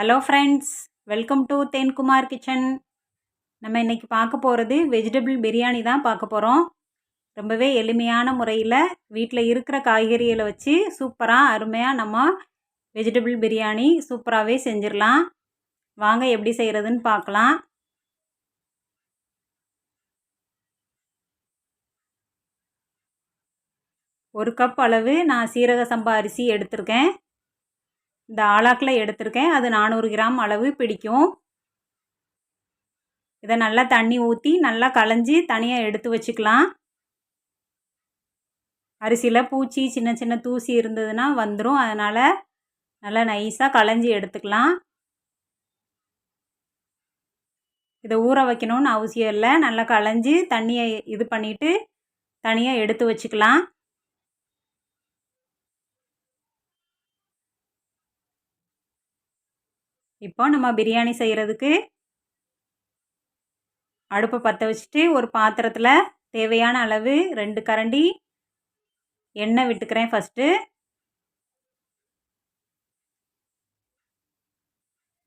Hello friends welcome to Thenkumar kitchen நம்ம இன்றைக்கி பார்க்க போகிறது வெஜிடபிள் பிரியாணி தான் பார்க்க போகிறோம் ரொம்பவே எளிமையான முறையில் வீட்டில் இருக்கிற காய்கறிகளை வச்சு சூப்பராக அருமையாக நம்ம வெஜிடபிள் பிரியாணி சூப்பராகவே செஞ்சிடலாம். வாங்க எப்படி செய்கிறதுன்னு பார்க்கலாம். ஒரு கப் அளவு நான் சீரக சம்பா அரிசி எடுத்திருக்கேன். இந்த ஆளாக்கில் எடுத்திருக்கேன். அது நானூறு கிராம் அளவு பிடிக்கும். இதை நல்லா தண்ணி ஊற்றி நல்லா களைஞ்சி தனியாக எடுத்து வச்சுக்கலாம். அரிசியில் பூச்சி சின்ன சின்ன தூசி இருந்ததுன்னா வந்துடும் அதனால் நல்லா நைஸாக களைஞ்சி எடுத்துக்கலாம். இதை ஊற வைக்கணும்னு அவசியம் இல்லை. நல்லா களைஞ்சி தண்ணியை இது பண்ணிவிட்டு தனியாக எடுத்து வச்சுக்கலாம். இப்போ நம்ம பிரியாணி செய்கிறதுக்கு அடுப்பை பற்ற வச்சுட்டு ஒரு பாத்திரத்தில் தேவையான அளவு ரெண்டு கரண்டி எண்ணெய் விட்டுக்கிறேன் ஃபஸ்ட்டு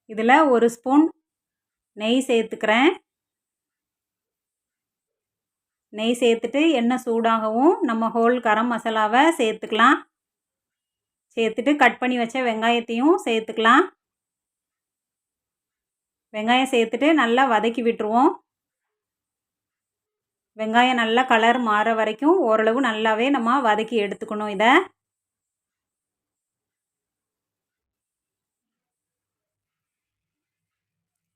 இதில் ஒரு ஸ்பூன் நெய் சேர்த்துக்கிறேன். நெய் சேர்த்துட்டு எண்ணெய் சூடாகவும் நம்ம ஹோல் கரம் மசாலாவை சேர்த்துக்கலாம். சேர்த்துட்டு கட் பண்ணி வச்ச வெங்காயத்தையும் சேர்த்துக்கலாம். வெங்காயம் சேர்த்துட்டு நல்லா வதக்கி விட்டுருவோம். வெங்காயம் நல்லா கலர் மாற வரைக்கும் ஓரளவு நல்லாவே நம்ம வதக்கி எடுத்துக்கணும் இதை.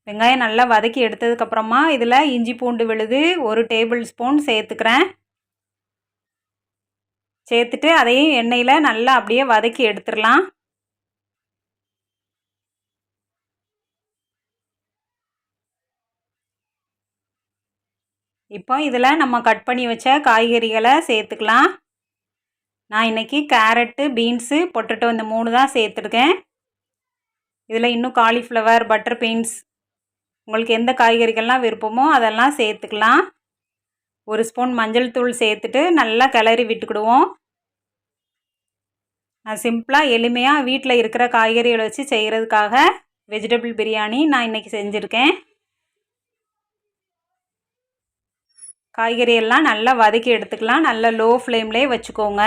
வெங்காயம் நல்லா வதக்கி எடுத்ததுக்கப்புறமா இதில் இஞ்சி பூண்டு விழுது ஒரு டேபிள் ஸ்பூன் சேர்த்துக்கிறேன். சேர்த்துட்டு அதையும் எண்ணெயில் நல்லா அப்படியே வதக்கி எடுத்துடலாம். இப்போ இதில் நம்ம கட் பண்ணி வச்ச காய்கறிகளை சேர்த்துக்கலாம். நான் இன்றைக்கி கேரட்டு பீன்ஸு பொட்டட்டோ இந்த மூணு தான் சேர்த்துருக்கேன். இதில் இன்னும் காலிஃப்ளவர் பட்டர் பீன்ஸ் உங்களுக்கு எந்த காய்கறிகள்லாம் விருப்பமோ அதெல்லாம் சேர்த்துக்கலாம். ஒரு ஸ்பூன் மஞ்சள் தூள் சேர்த்துட்டு நல்லா கிளறி விட்டுக்கிடுவோம். நான் சிம்பிளாக எளிமையாக வீட்டில் இருக்கிற காய்கறிகளை வச்சு செய்கிறதுக்காக வெஜிடபிள் பிரியாணி நான் இன்றைக்கி செஞ்சுருக்கேன். காய்கறி எல்லாம் நல்லா வதக்கி எடுத்துக்கலாம். நல்ல லோ ஃப்ளேம்லேயே வச்சுக்கோங்க.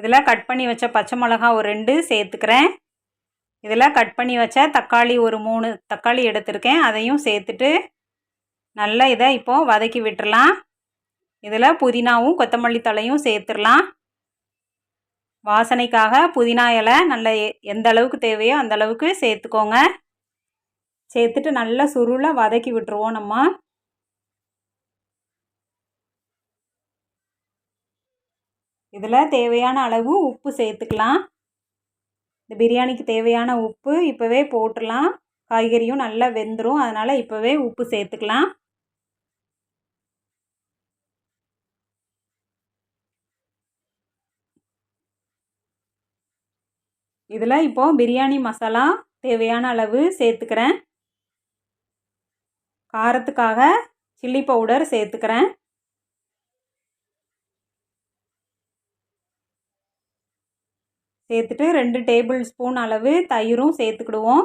இதில் கட் பண்ணி வச்ச பச்சை மிளகா ஒரு ரெண்டு சேர்த்துக்கிறேன். இதில் கட் பண்ணி வச்ச தக்காளி ஒரு மூணு தக்காளி எடுத்திருக்கேன். அதையும் சேர்த்துட்டு நல்லா இதை இப்போது வதக்கி விட்டுறலாம். இதில் புதினாவும் கொத்தமல்லி தலையும் சேர்த்துடலாம் வாசனைக்காக புதினா இலை நல்ல எந்த அளவுக்கு தேவையோ அந்த அளவுக்கு சேர்த்துக்கோங்க. சேர்த்துட்டு நல்லா சுருளாக வதக்கி விட்டுருவோம் நம்ம. இதில் தேவையான அளவு உப்பு சேர்த்துக்கலாம். இந்த பிரியாணிக்கு தேவையான உப்பு இப்போவே போட்டுடலாம். காய்கறியும் நல்லா வெந்துடும் அதனால் இப்போவே உப்பு சேர்த்துக்கலாம். இதில் இப்போது பிரியாணி மசாலா தேவையான அளவு சேர்த்துக்கிறேன். காரத்துக்காக சில்லி பவுடர் சேர்த்துக்கிறேன். சேர்த்துட்டு ரெண்டு டேபிள் ஸ்பூன் அளவு தயிரும் சேர்த்துக்கிடுவோம்.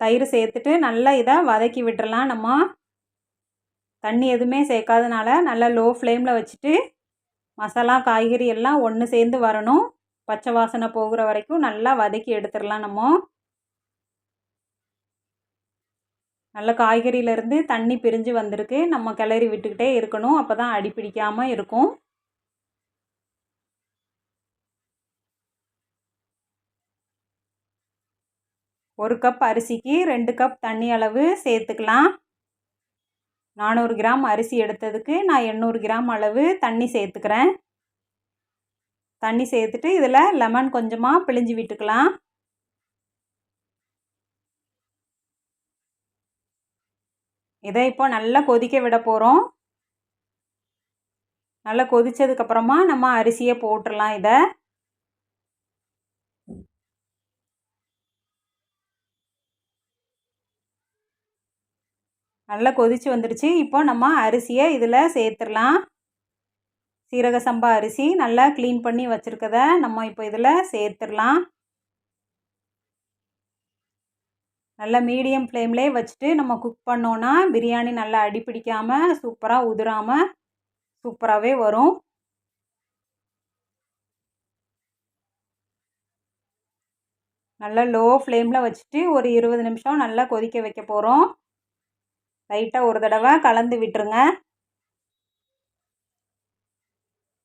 தயிர் சேர்த்துட்டு நல்லா இதை வதக்கி விட்டுறலாம். நம்ம தண்ணி எதுவுமே சேர்க்காதனால நல்லா லோ ஃப்ளேமில் வச்சுட்டு மசாலா காய்கறி எல்லாம் ஒன்று சேர்ந்து வரணும். பச்சை வாசனை போகிற வரைக்கும் நல்லா வதக்கி எடுத்துடலாம் நம்ம. நல்ல காய்கறியிலேருந்து தண்ணி பிரிஞ்சு வந்திருக்கு. நம்ம கிளறி விட்டுக்கிட்டே இருக்கணும். அப்போ தான் அடி பிடிக்காமல் இருக்கும். ஒரு கப் அரிசிக்கு ரெண்டு கப் தண்ணி அளவு சேர்த்துக்கலாம். நானூறு கிராம் அரிசி எடுத்ததுக்கு நான் எண்ணூறு கிராம் அளவு தண்ணி சேர்த்துக்கிறேன். தண்ணி சேர்த்துட்டு இதில் லெமன் கொஞ்சமாக பிழிஞ்சு விட்டுக்கலாம். இதை இப்போ நல்லா கொதிக்க விட போகிறோம் நல்லா கொதித்ததுக்கப்புறமா நம்ம அரிசியை போட்டுடலாம் இதை. நல்லா கொதித்து வந்துடுச்சு. இப்போ நம்ம அரிசியை இதில் சேர்த்துடலாம். சீரக சம்பா அரிசி நல்லா க்ளீன் பண்ணி வச்சுருக்கத நம்ம இப்போ இதில் சேர்த்துடலாம். நல்லா மீடியம் ஃப்ளேம்லேயே வச்சுட்டு நம்ம குக் பண்ணோன்னா பிரியாணி நல்லா அடிப்பிடிக்காமல் சூப்பராக உதிராமல் சூப்பராகவே வரும். நல்லா லோ ஃப்ளேமில் வச்சுட்டு ஒரு இருபது நிமிஷம் நல்லா கொதிக்க வைக்க போகிறோம் லைட்டாக ஒரு தடவை கலந்து விட்டுருங்க.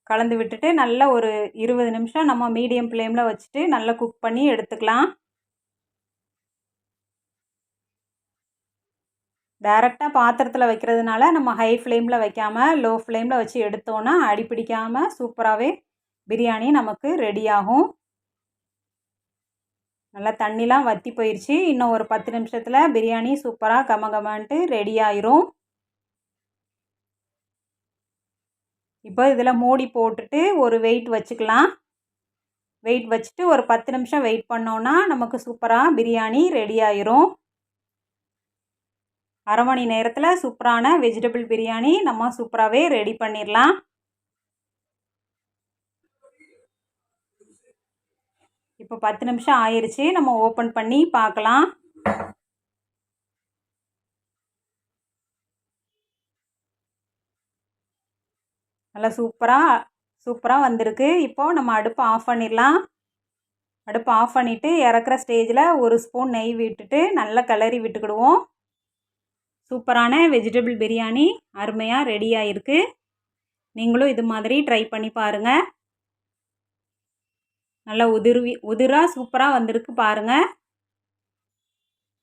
கலந்து விட்டுட்டு நல்லா ஒரு இருபது நிமிஷம் நம்ம மீடியம் ஃப்ளேமில் வச்சுட்டு நல்லா குக் பண்ணி எடுத்துக்கலாம். டைரெக்டாக பாத்திரத்தில் வைக்கிறதுனால நம்ம ஹை ஃப்ளேமில் வைக்காமல் லோ ஃப்ளேமில் வச்சு எடுத்தோன்னா அடி பிடிக்காமல் சூப்பராகவே பிரியாணி நமக்கு ரெடி ஆகும். நல்லா தண்ணிலாம் வற்றி போயிடுச்சு இன்னும் ஒரு பத்து நிமிஷத்தில் பிரியாணி சூப்பராக கம கமன்ட்டு ரெடி ஆயிரும். இப்போ இதில் மூடி போட்டுட்டு ஒரு வெயிட் வச்சுக்கலாம். வெயிட் வச்சுட்டு ஒரு பத்து நிமிஷம் வெயிட் பண்ணோன்னா நமக்கு சூப்பராக பிரியாணி ரெடி ஆயிரும். அரை மணி நேரத்தில் சூப்பரான வெஜிடபிள் பிரியாணி நம்ம சூப்பராகவே ரெடி பண்ணிடலாம் இப்போ பத்து நிமிஷம் ஆயிடுச்சு நம்ம ஓப்பன் பண்ணி பார்க்கலாம் நல்லா சூப்பராக சூப்பராக வந்திருக்கு. இப்போது நம்ம அடுப்பை ஆஃப் பண்ணிடலாம் அடுப்பை ஆஃப் பண்ணிவிட்டு இறக்குற ஸ்டேஜில் ஒரு ஸ்பூன் நெய் விட்டுட்டு நல்லா கிளறி விட்டுக்கிடுவோம். சூப்பரான வெஜிடபிள் பிரியாணி அருமையாக ரெடியாக இருக்குது நீங்களும் இது மாதிரி ட்ரை பண்ணி பாருங்கள் நல்லா உதிர்வி உதிராக சூப்பராக வந்திருக்கு பாருங்கள்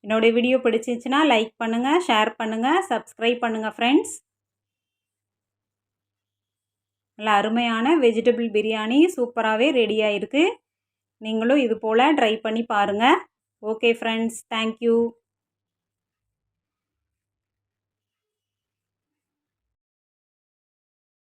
என்னுடைய வீடியோ பிடிச்சிச்சின்னா லைக் பண்ணுங்கள் ஷேர் பண்ணுங்கள் சப்ஸ்கிரைப் பண்ணுங்கள் ஃப்ரெண்ட்ஸ் நல்லா அருமையான வெஜிடபிள் பிரியாணி சூப்பராகவே ரெடியாக இருக்குது நீங்களும் இது போல் ட்ரை பண்ணி பாருங்கள் ஓகே ஃப்ரெண்ட்ஸ் தேங்க்யூ